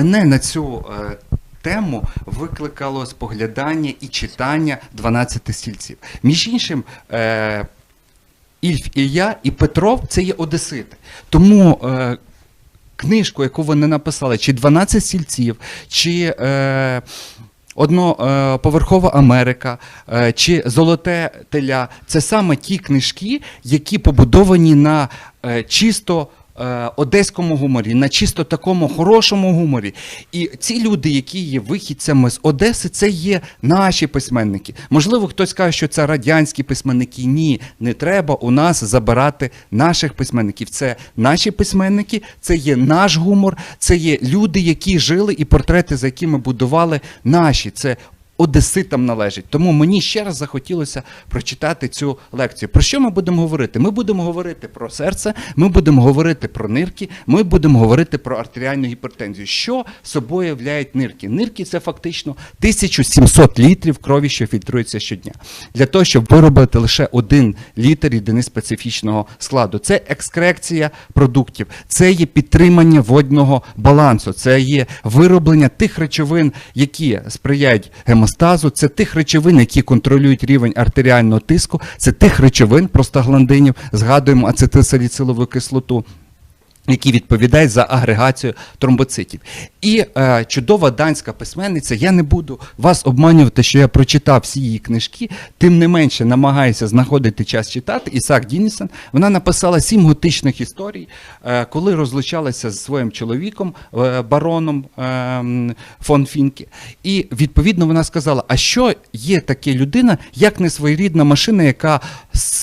мене на цю е, тему викликало споглядання і читання 12 стільців. Між іншим, е, Ільф Ілля і Петров це є одесити. Тому е, книжку, яку вони написали, чи 12 стільців, чи е, Одноповерхова Америка, чи Золоте теля це саме ті книжки, які побудовані на чисто. Е, Одеському гуморі, на чисто такому хорошому гуморі. І ці люди, які є вихідцями з Одеси, це є наші письменники. Можливо, хтось каже, що це радянські письменники. Ні, не треба у нас забирати наших письменників. Це наші письменники, це є наш гумор, це є люди, які жили, і портрети, за якими будували наші. Це одеситам належить. Тому мені ще раз захотілося прочитати цю лекцію. Про що ми будемо говорити? Ми будемо говорити про серце, ми будемо говорити про нирки, ми будемо говорити про артеріальну гіпертензію. Що собою являють нирки? Нирки це фактично 1700 літрів крові, що фільтрується щодня. Для того, щоб виробити лише один літр рідини специфічного складу. Це екскрекція продуктів, це є підтримання водного балансу, це є вироблення тих речовин, які сприяють гемостазу, це тих речовин, які контролюють рівень артеріального тиску, це тих речовин простагландинів, згадуємо ацетилсаліцилову кислоту. Які відповідають за агрегацію тромбоцитів. І е, чудова данська письменниця, я не буду вас обманювати, що я прочитав всі її книжки, тим не менше намагаюся знаходити час читати. Ісак Дінісен, вона написала сім готичних історій, е, коли розлучалася з своїм чоловіком, е, бароном е, фон Фінкі. І відповідно вона сказала: а що є таке людина, як не своєрідна машина, яка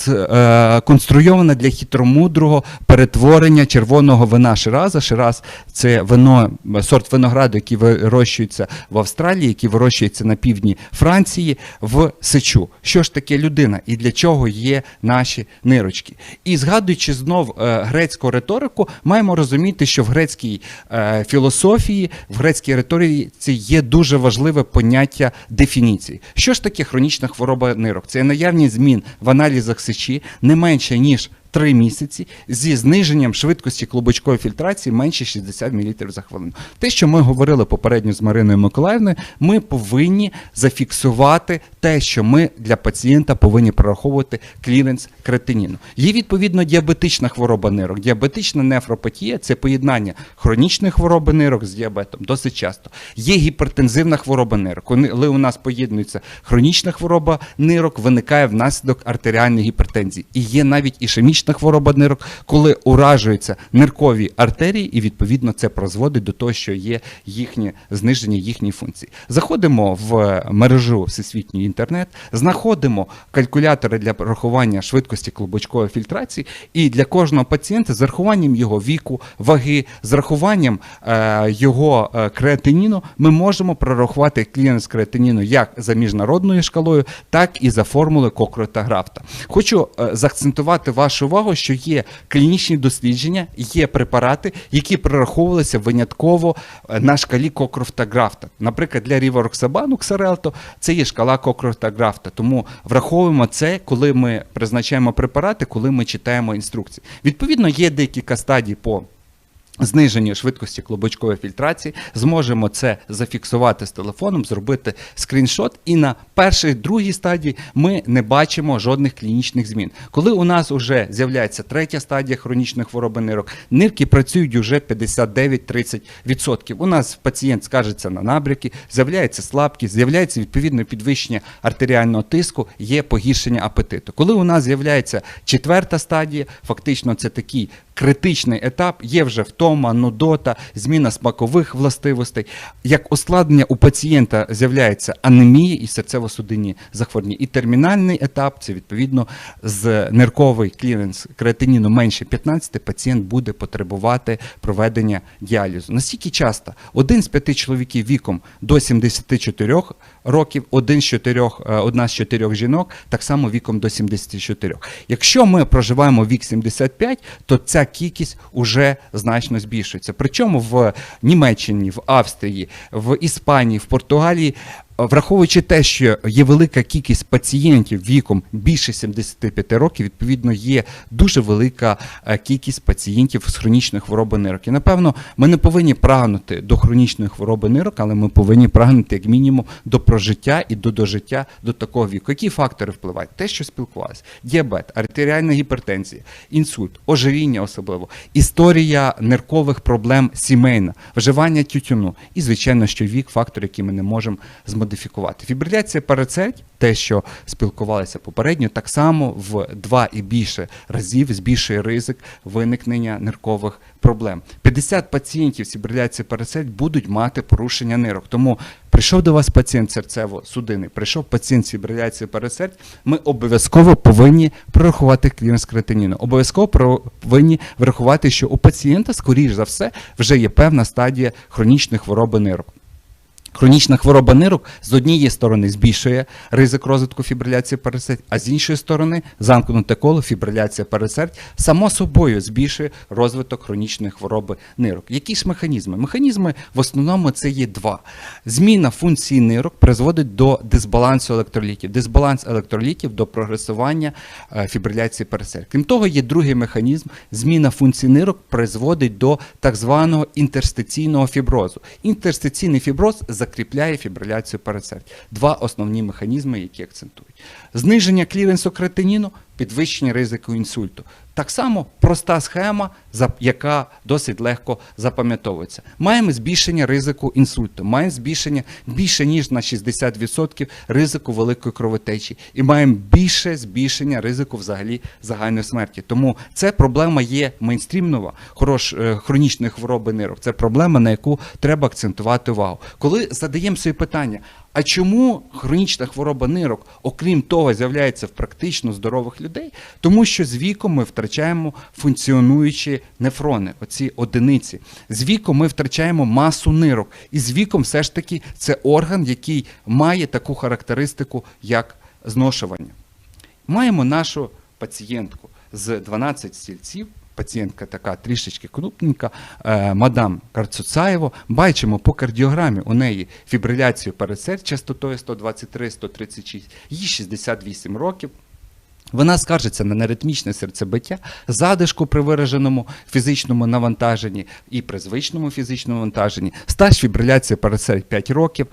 е, конструйована для хитромудрого перетворення червоного вина Шираза. Шираз це вино, сорт винограду, який вирощується в Австралії, який вирощується на півдні Франції в сечу. Що ж таке людина і для чого є наші нирочки? І згадуючи знов е, грецьку риторику, маємо розуміти, що в грецькій е, філософії, в грецькій риториці є дуже важливе поняття дефініції. Що ж таке хронічна хвороба нирок? Це наявність змін в аналізах сечі не менше ніж. Три місяці зі зниженням швидкості клубочкової фільтрації менше 60 мл за хвилину. Те, що ми говорили попередньо з Мариною Миколаївною, ми повинні зафіксувати те, що ми для пацієнта повинні прораховувати кліренс кретиніну. Є відповідно діабетична хвороба нирок. Діабетична нефропатія це поєднання хронічної хвороби нирок з діабетом досить часто. Є гіпертензивна хвороба нирок. Коли у нас поєднується хронічна хвороба нирок, виникає внаслідок артеріальної гіпертензії. І є навіть ішемічна хвороба нирок, коли уражуються ниркові артерії, і відповідно це призводить до того, що є їхнє зниження їхньої функції. Заходимо в мережу всесвітній інтернет, знаходимо калькулятори для рахування швидкості клубочкової фільтрації, і для кожного пацієнта з рахуванням його віку, ваги, з рахуванням е, його е, креатиніну, ми можемо прорахувати кліренс креатиніну як за міжнародною шкалою, так і за формулою Кокрота Графта. Хочу е, заакцентувати вашу увагу, що є клінічні дослідження, є препарати, які прораховувалися винятково е, на шкалі Кокрофта Графта. Наприклад, для рівороксабану Ксарелто це є шкала Кокрофта Графта. Тому враховуємо це, коли ми призначаємо препарати, коли ми читаємо інструкції. Відповідно, є декілька стадій по зниженню швидкості клубочкової фільтрації, зможемо це зафіксувати з телефоном, зробити скріншот, і на першій, другій стадії ми не бачимо жодних клінічних змін. Коли у нас вже з'являється третя стадія хронічної хвороби нирок, нирки працюють уже 59-30%. У нас пацієнт скажеться на набряки, з'являється слабкість, з'являється відповідне підвищення артеріального тиску, є погіршення апетиту. Коли у нас з'являється четверта стадія, фактично це такий критичний етап, є вже втома, нудота, зміна смакових властивостей. Як ускладнення у пацієнта з'являється анемія і серцево-судинні захворювання. І термінальний етап це відповідно з нирковий кліренс креатиніну менше 15, пацієнт буде потребувати проведення діалізу. Настільки часто один з п'яти чоловіків віком до 74 років, один з чотирьох, е, одна з чотирьох жінок, так само віком до 74. Якщо ми проживаємо вік 75, то ця кількість уже значно збільшується. Причому в Німеччині, в Австрії, в Іспанії, в Португалії Враховуючи те, що є велика кількість пацієнтів віком більше 75 років, відповідно, є дуже велика е, кількість пацієнтів з хронічною хворобою нирок. І напевно, ми не повинні прагнути до хронічної хвороби нирок, але ми повинні прагнути як мінімум до прожиття і до дожиття до такого віку. Які фактори впливають? Те, що спілкувалися: діабет, артеріальна гіпертензія, інсульт, ожиріння особливо, історія ниркових проблем сімейна, вживання тютюну і, звичайно, що вік фактор, який ми не можемо змодифікувати. Фібриляція парацельт, те, що спілкувалися попередньо, так само в два і більше разів збільшує ризик виникнення ниркових проблем. 50 пацієнтів з фібриляцією парацельт будуть мати порушення нирок. Тому прийшов до вас пацієнт серцево-судинний, прийшов пацієнт з фібриляцією парацельт, ми обов'язково повинні прорахувати кліренс креатиніну. Обов'язково повинні врахувати, що у пацієнта, скоріш за все, вже є певна стадія хронічної хвороби нирок. Хронічна хвороба нирок з однієї сторони збільшує ризик розвитку фібриляції пересердь, а з іншої сторони замкнуте коло фібриляція пересердь само собою збільшує розвиток хронічної хвороби нирок. Які ж механізми? Механізми в основному це є два. Зміна функції нирок призводить до дисбалансу електролітів. Дисбаланс електролітів до прогресування е, фібриляції пересердь. Крім того, є другий механізм. Зміна функції нирок призводить до так званого інтерстиційного фіброзу. Інтерстиційний фіброз закріпляє фібриляцію пересердь. Два основні механізми, які акцентують. Зниження кліренсу кретиніну, підвищення ризику інсульту. Так само проста схема, яка досить легко запам'ятовується. Маємо збільшення ризику інсульту, маємо збільшення більше ніж на 60% ризику великої кровотечі, і маємо більше збільшення ризику взагалі загальної смерті. Тому це проблема є мейнстрімнова, хорош, е, хронічної хвороби нирок. Це проблема, на яку треба акцентувати увагу. Коли задаємо собі питання, а чому хронічна хвороба нирок, окрім того, з'являється в практично здорових людей? Тому що з віком ми втрачаємо функціонуючі нефрони, оці одиниці. З віком ми втрачаємо масу нирок. І з віком все ж таки це орган, який має таку характеристику, як зношування. Маємо нашу пацієнтку з 12 стільців пацієнтка така трішечки крупненька, е, мадам Карцуцаєво. Бачимо по кардіограмі у неї фібриляцію передсердь частотою 123-136, їй 68 років. Вона скаржиться на неритмічне серцебиття, задишку при вираженому фізичному навантаженні і при звичному фізичному навантаженні, стаж фібриляції передсердь 5 років.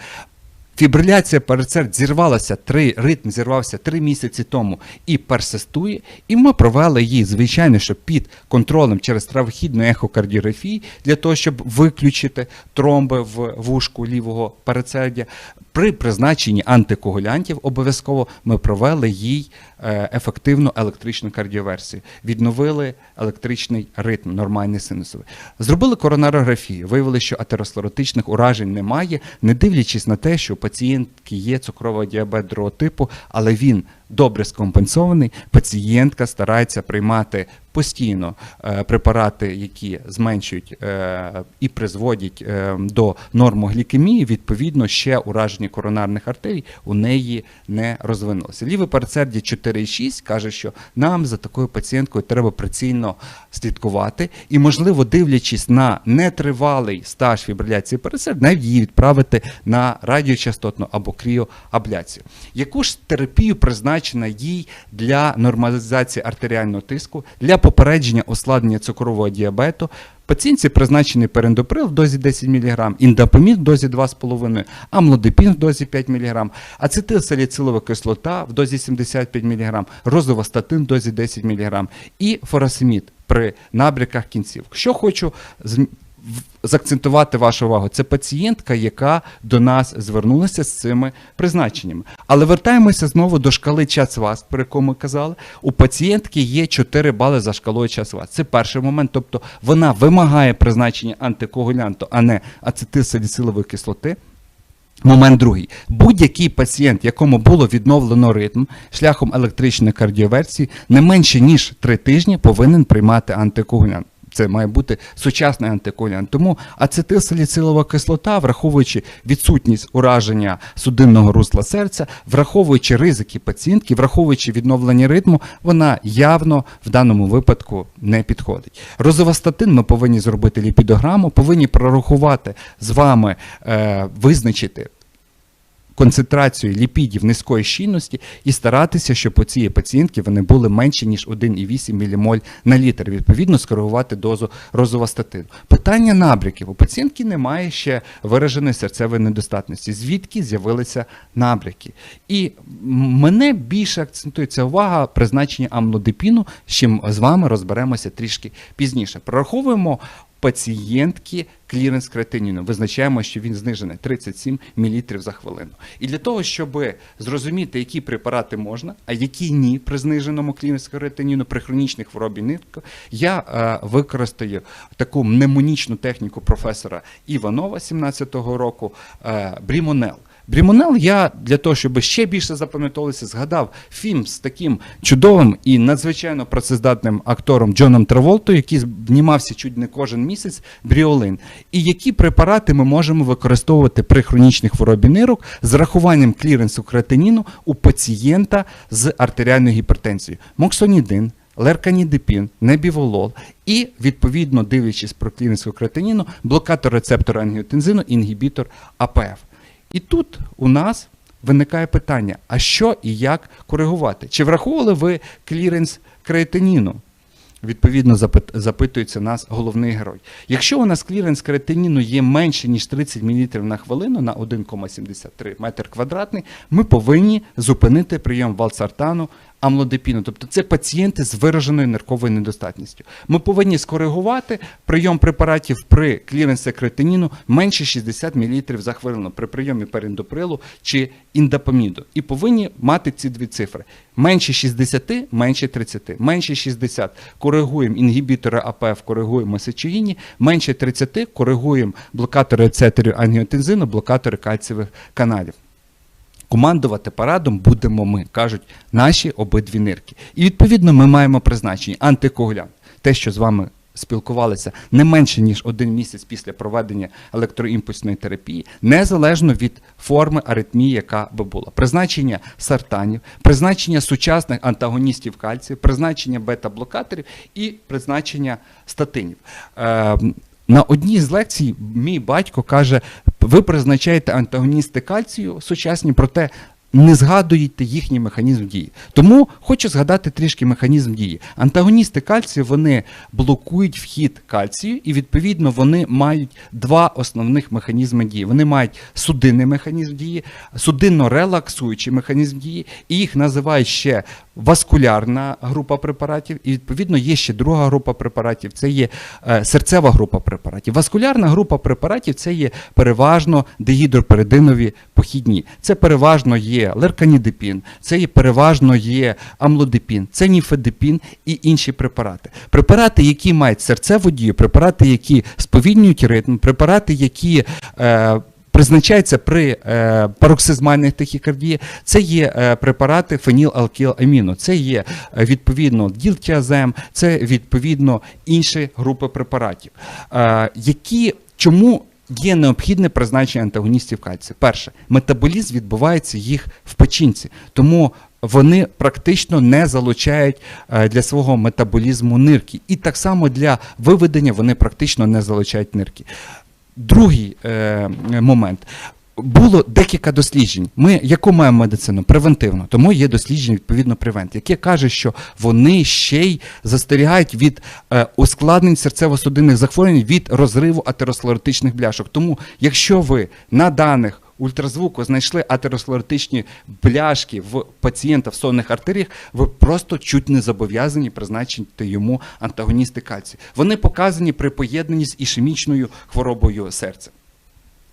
Фібриляція передсердь зірвалася три, ритм зірвався три місяці тому і персистує. І ми провели її, звичайно, що під контролем через травохідну ехокардіографію для того, щоб виключити тромби в вушку лівого передсердя. При призначенні антикоагулянтів обов'язково ми провели їй е, ефективну електричну кардіоверсію, відновили електричний ритм, нормальний синусовий. Зробили коронарографію, виявили, що атеросклеротичних уражень немає, не дивлячись на те, що у пацієнтки є цукровий діабет другого типу, але він добре скомпенсований. Пацієнтка старається приймати постійно е, препарати, які зменшують е, і призводять е, до нормоглікемії, відповідно, ще ураження коронарних артерій у неї не розвинулося. Ліве передсердя 4,6 каже, що нам за такою пацієнткою треба прицільно слідкувати, і, можливо, дивлячись на нетривалий стаж фібриляції передсердя, навіть її відправити на радіочастотну або кріоабляцію. Яку ж терапію призначена їй для нормалізації артеріального тиску? для попередження ускладнення цукрового діабету. Пацієнтці призначений перендоприл в дозі 10 мг, індапомін в дозі 2,5 амлодипін в дозі 5 мг, ацетилсаліцилова кислота в дозі 75 мг, розовостатин в дозі 10 мг і форасемід при набряках кінцівок. Що хочу Закцентувати вашу увагу, це пацієнтка, яка до нас звернулася з цими призначеннями. Але вертаємося знову до шкали час вас, про яку ми казали. У пацієнтки є 4 бали за шкалою час вас. Це перший момент, тобто вона вимагає призначення антикоагулянту, а не ацетилсаліцилової кислоти. Момент другий. Будь-який пацієнт, якому було відновлено ритм шляхом електричної кардіоверсії, не менше ніж 3 тижні повинен приймати антикоагулянт це має бути сучасний антикоагулянт. Тому ацетилсаліцилова кислота, враховуючи відсутність ураження судинного русла серця, враховуючи ризики пацієнтки, враховуючи відновлення ритму, вона явно в даному випадку не підходить. Розовостатин ми повинні зробити ліпідограму, повинні прорахувати з вами, е, визначити концентрацію ліпідів низької щільності і старатися, щоб у цієї пацієнтки вони були менше, ніж 1,8 ммоль на літр. Відповідно, скоригувати дозу розовостатину. Питання набряків. У пацієнтки немає ще вираженої серцевої недостатності. Звідки з'явилися набряки? І мене більше акцентується увага призначення амлодипіну, з чим з вами розберемося трішки пізніше. Прораховуємо пацієнтки кліренс креатиніну. Визначаємо, що він знижений 37 мл за хвилину. І для того, щоб зрозуміти, які препарати можна, а які ні при зниженому кліренс креатиніну при хронічних хворобі нитко я е, використаю таку мнемонічну техніку професора Іванова 17-го року е, Брімонел. Брімонел я для того, щоб ще більше запам'ятовувалося, згадав фільм з таким чудовим і надзвичайно працездатним актором Джоном Траволтою, який знімався чуть не кожен місяць Бріолин. І які препарати ми можемо використовувати при хронічній хворобі нирок з рахуванням кліренсу креатиніну у пацієнта з артеріальною гіпертензією. Моксонідин, лерканідипін, небіволол і, відповідно, дивлячись про кліренсу креатиніну, блокатор рецептора ангіотензину, інгібітор АПФ. І тут у нас виникає питання: а що і як коригувати? Чи враховували ви кліренс креатиніну? Відповідно, запитується нас головний герой. Якщо у нас кліренс креатиніну є менше, ніж 30 мл на хвилину на 1,73 метр квадратний, ми повинні зупинити прийом валсартану, амлодипіну. Тобто це пацієнти з вираженою нирковою недостатністю. Ми повинні скоригувати прийом препаратів при кліренсі креатиніну менше 60 мл за хвилину при прийомі періндоприлу чи індапаміду. І повинні мати ці дві цифри. Менше 60, менше 30. Менше 60 коригуємо інгібітори АПФ, коригуємо сечогінні, менше 30 коригуємо блокатори рецепторів ангіотензину, блокатори кальцієвих каналів. Командувати парадом будемо ми, кажуть наші обидві нирки. І відповідно ми маємо призначення антикоагулянт. Те, що з вами спілкувалися не менше ніж один місяць після проведення електроімпульсної терапії, незалежно від форми аритмії, яка би була. Призначення сартанів, призначення сучасних антагоністів кальцію, призначення бета-блокаторів і призначення статинів. Е, на одній з лекцій мій батько каже: ви призначаєте антагоністи кальцію сучасні, проте не згадуєте їхній механізм дії. Тому хочу згадати трішки механізм дії. Антагоністи кальцію вони блокують вхід кальцію, і відповідно вони мають два основних механізми дії. Вони мають судинний механізм дії, судинно-релаксуючий механізм дії, і їх називають ще васкулярна група препаратів, і відповідно є ще друга група препаратів. Це є е, серцева група препаратів. Васкулярна група препаратів це є переважно дегідроперидинові похідні. Це переважно є лерканідипін, це є переважно є амлодипін, це ніфедипін і інші препарати. Препарати, які мають серцеву дію, препарати, які сповільнюють ритм, препарати, які е, Призначається при е, пароксизмальних тахікардії, це є е, препарати фенілалкіламіну, це є е, відповідно ділтіазем, це відповідно інші групи препаратів, е, які чому є необхідне призначення антагоністів кальцію. Перше, метаболізм відбувається їх в печінці, тому вони практично не залучають е, для свого метаболізму нирки. І так само для виведення вони практично не залучають нирки. Другий е, момент. Було декілька досліджень. Ми яку маємо медицину? Превентивну. Тому є дослідження відповідно превент, яке каже, що вони ще й застерігають від е, ускладнень серцево-судинних захворювань від розриву атеросклеротичних бляшок. Тому, якщо ви на даних ультразвуку знайшли атеросклеротичні бляшки в пацієнта в сонних артеріях, ви просто чуть не зобов'язані призначити йому антагоністи кальцію. Вони показані при поєднанні з ішемічною хворобою серця.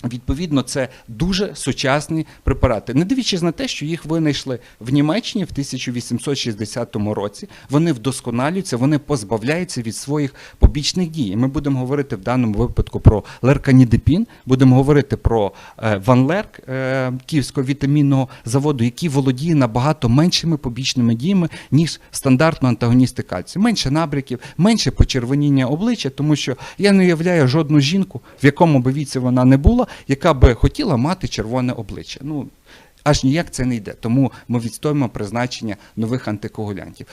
Відповідно, це дуже сучасні препарати. Не дивлячись на те, що їх винайшли в Німеччині в 1860 році, вони вдосконалюються, вони позбавляються від своїх побічних дій. Ми будемо говорити в даному випадку про лерканідипін, будемо говорити про е, Ванлерк е, Київського вітамінного заводу, який володіє набагато меншими побічними діями, ніж стандартно антагоністи кальцію. Менше набряків, менше почервоніння обличчя, тому що я не уявляю жодну жінку, в якому би віці вона не була, яка би хотіла мати червоне обличчя. Ну, аж ніяк це не йде. Тому ми відстоїмо призначення нових антикоагулянтів.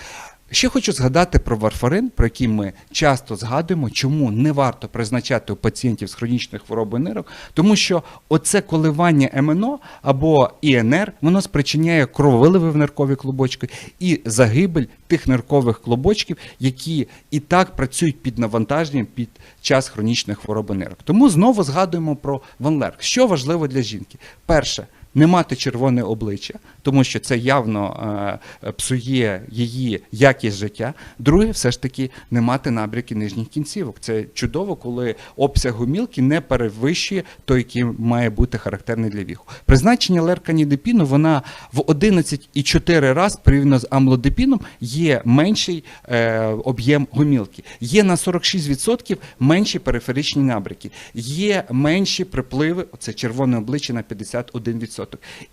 Ще хочу згадати про варфарин, про який ми часто згадуємо, чому не варто призначати у пацієнтів з хронічною хворобою нирок, тому що оце коливання МНО або ІНР, воно спричиняє крововиливи в ниркові клубочки і загибель тих ниркових клубочків, які і так працюють під навантаженням під час хронічної хвороби нирок. Тому знову згадуємо про Ванлерк. Що важливо для жінки? Перше. Не мати червоне обличчя, тому що це явно е, псує її якість життя. Друге, все ж таки, не мати набряки нижніх кінцівок. Це чудово, коли обсяг гумілки не перевищує той, який має бути характерний для віку. Призначення лерканідепіну вона в 11,4 раз порівняно з амлодепіном є менший е, об'єм гумілки. Є на 46% менші периферичні набряки, є менші припливи, оце червоне обличчя на 51%.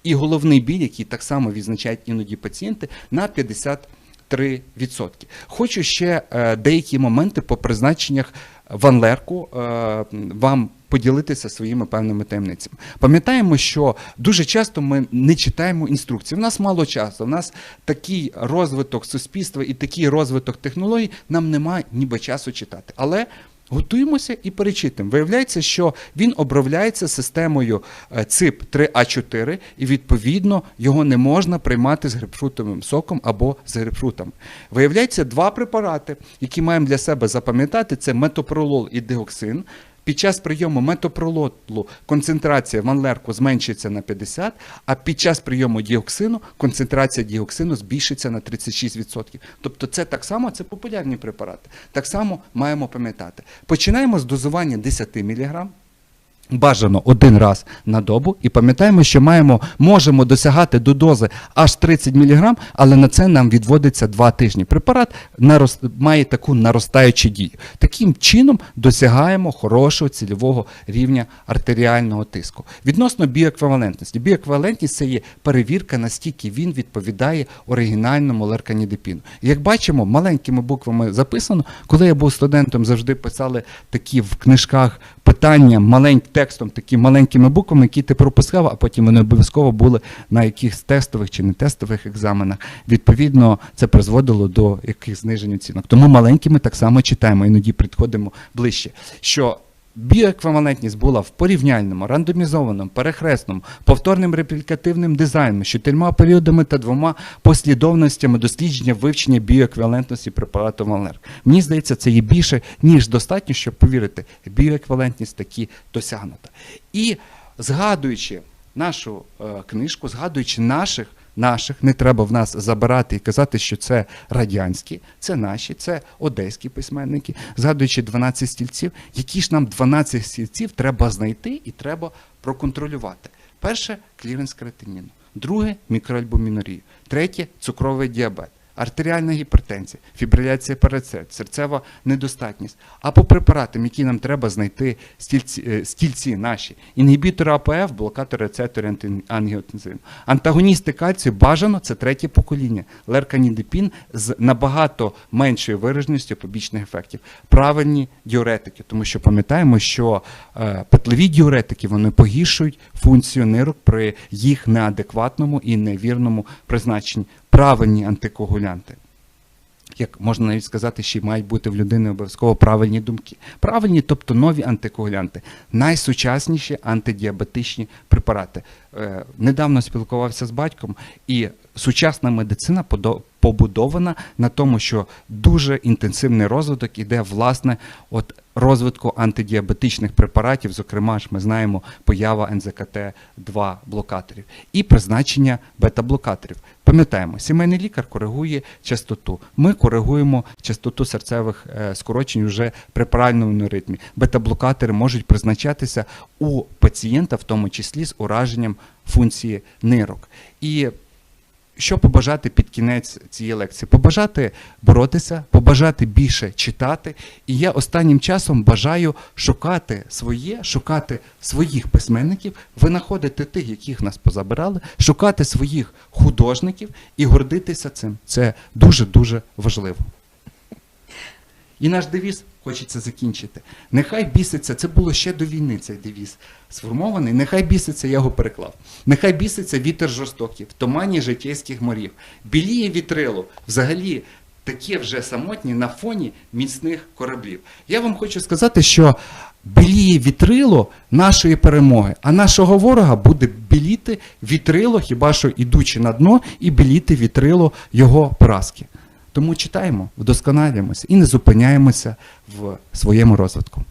І головний біль, який так само відзначають іноді пацієнти, на 53%. Хочу ще е, деякі моменти по призначеннях Ванлерку е, вам поділитися своїми певними таємницями. Пам'ятаємо, що дуже часто ми не читаємо інструкції. У нас мало часу. У нас такий розвиток суспільства і такий розвиток технологій, нам немає ніби часу читати. Але Готуємося і перечитуємо. Виявляється, що він обробляється системою е, цип 3А4, і відповідно його не можна приймати з грейпфрутовим соком або з грейпфрутами. Виявляється, два препарати, які маємо для себе запам'ятати: це метопролол і диоксин. Під час прийому метопролотлу концентрація ванлерку зменшиться на 50, а під час прийому діоксину концентрація діоксину збільшиться на 36%. Тобто це так само, це популярні препарати. Так само маємо пам'ятати. Починаємо з дозування 10 мг. Бажано один раз на добу, і пам'ятаємо, що маємо, можемо досягати до дози аж 30 мг, але на це нам відводиться 2 тижні. Препарат нарост, має таку наростаючу дію. Таким чином досягаємо хорошого цільового рівня артеріального тиску. Відносно біоеквівалентності. Біоеквівалентність це є перевірка, настільки він відповідає оригінальному лерканідепіну. Як бачимо, маленькими буквами записано, коли я був студентом, завжди писали такі в книжках питання маленьким текстом, такими маленькими буквами, які ти пропускав, а потім вони обов'язково були на якихось тестових чи не тестових екзаменах. Відповідно, це призводило до яких знижень оцінок. Тому маленькими так само читаємо, іноді підходимо ближче. Що Біоеквівалентність була в порівняльному, рандомізованому, перехресному, повторним реплікативним дизайном, з чотирма періодами та двома послідовностями дослідження вивчення біоеквівалентності препарату Валнер. Мені здається, це є більше, ніж достатньо, щоб повірити, біоеквівалентність таки досягнута. І згадуючи нашу е, книжку, згадуючи наших наших, не треба в нас забирати і казати, що це радянські, це наші, це одеські письменники, згадуючи 12 стільців, які ж нам 12 стільців треба знайти і треба проконтролювати. Перше кліренс кретиніну, друге мікроальбомінорію, третє цукровий діабет. Артеріальна гіпертензія, фібриляція перецепт, серцева недостатність. А по препаратам, які нам треба знайти стільці, е, стільці наші, інгібітори АПФ, блокатори рецепторів ангіотензину. Антагоністи кальцію бажано це третє покоління. Лерканідепін з набагато меншою вираженістю побічних ефектів. Правильні діуретики, тому що пам'ятаємо, що е, петлові діуретики вони погіршують функцію нирок при їх неадекватному і невірному призначенні правильні антикоагулянти. Як можна навіть сказати, що мають бути в людини обов'язково правильні думки. Правильні, тобто нові антикоагулянти, найсучасніші антидіабетичні препарати. Е, недавно спілкувався з батьком, і сучасна медицина побудована на тому, що дуже інтенсивний розвиток іде власне от розвитку антидіабетичних препаратів, зокрема ж ми знаємо поява НЗКТ-2 блокаторів і призначення бета-блокаторів. Пам'ятаємо, сімейний лікар коригує частоту. Ми коригуємо частоту серцевих е, скорочень вже при правильному ритмі. Бета-блокатори можуть призначатися у пацієнта, в тому числі з ураженням функції нирок. І що побажати під кінець цієї лекції? Побажати боротися, побажати більше читати. І я останнім часом бажаю шукати своє, шукати своїх письменників, винаходити тих, яких нас позабирали, шукати своїх художників і гордитися цим. Це дуже дуже важливо. І наш девіз хочеться закінчити. Нехай біситься, це було ще до війни цей девіз сформований. Нехай біситься, я його переклав. Нехай біситься вітер жорстокий, в тумані житейських морів. Біліє вітрило, взагалі такі вже самотні на фоні міцних кораблів. Я вам хочу сказати, що біліє вітрило нашої перемоги, а нашого ворога буде біліти вітрило, хіба що ідучи на дно, і біліти вітрило його поразки. Тому читаємо, вдосконалюємося і не зупиняємося в своєму розвитку.